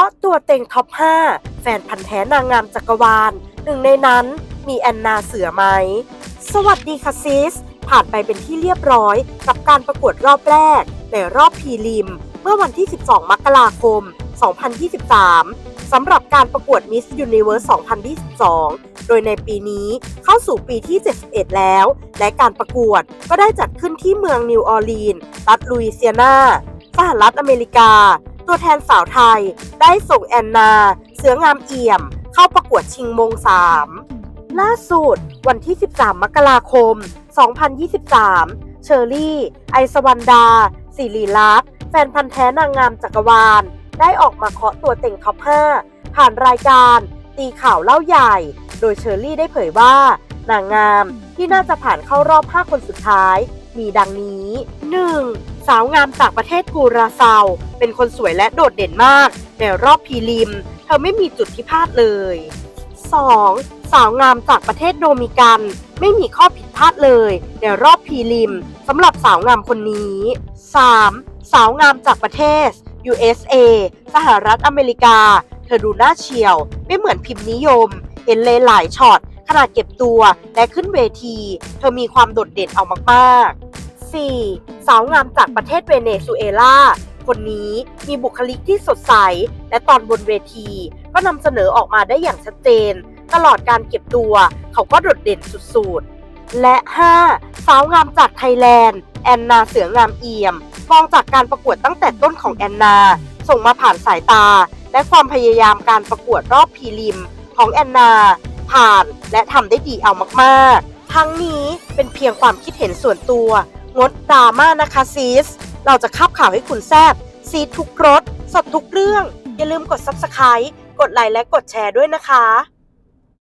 าะตัวเต็งท็อป 5 แฟนพันธ์แท้นางงามจักรวาล หนึ่งในนั้นมีแอนนาเสือไหม สวัสดีค่ะซิส ผ่านไปเป็นที่เรียบร้อย กับการประกวดรอบแรก ในรอบพรีลิม เมื่อวันที่ 12 มกราคม 2023 สำหรับการประกวด Miss Universe 2022 โดยในปีนี้เข้าสู่ปีที่ 71 แล้ว และการประกวดก็ได้จัดขึ้นที่เมืองนิวออร์ลีนส์รัฐลุยเซียนาสหรัฐอเมริกา ตัวแทนสาวไทยได้ส่งแอนนา เสืองามเอี่ยม เข้าประกวดชิงมง3ล่าสุดวันที่ 13 มกราคม 2023 เชอรี่ ไอสวันดา สิริลักษ์แฟนพันธ์แท้นางงามจักรวาล ได้ออกมาเคาะตัวเต็งท็อป 5 ผ่านรายการ ตีข่าวเล่าใหญ่ โดยเชอรี่ได้เผยว่า นางงามที่น่าจะผ่านเข้ารอบ 5 คนสุดท้าย มีดังนี้ 1. สาวงามจากประเทศกูราซาวเป็นคนสวยและโดดเด่นมาก ในรอบพรีลิม เธอไม่มีจุดที่พลาดเลย 2. สาวงามจากประเทศโดมิกัน ไม่มีข้อผิดพลาดเลย ในรอบพรีลิมสำหรับสาวงามคนนี้ 3. สาวงามจากประเทศ USA สหรัฐอเมริกา เธอดูน่าเฉียว ไม่เหมือนพิมพ์นิยม เห็นเลยหลายช็อตขนาดเก็บตัวและขึ้นเวที เธอมีความโดดเด่นเอามากๆ 4. สาวงามจากประเทศเวเนซุเอลา คนนี้มีบุคลิกที่สดใส และตอนบนเวที ก็นำเสนอออกมาได้อย่างชัดเจน ตลอดการเก็บตัวเขาก็โดดเด่นสุดๆ และ 5. สาวงามจากไทยแลนด์ แอนนาเสืองามเอี่ยมมองจากการประกวดตั้งแต่ต้นของแอนนา ส่งมาผ่านสายตา และความพยายามการประกวดรอบพรีลิม ของแอนนา ผ่านและทำได้ดีเอามากๆ ทั้งนี้เป็นเพียงความคิดเห็นส่วนตัว งดดราม่านะคะซีสเราจะขับข่าวให้คุณแซบซีทุกรถ สดทุกเรื่อง อย่าลืมกด Subscribe กดไลค์และกดแชร์ด้วยนะคะ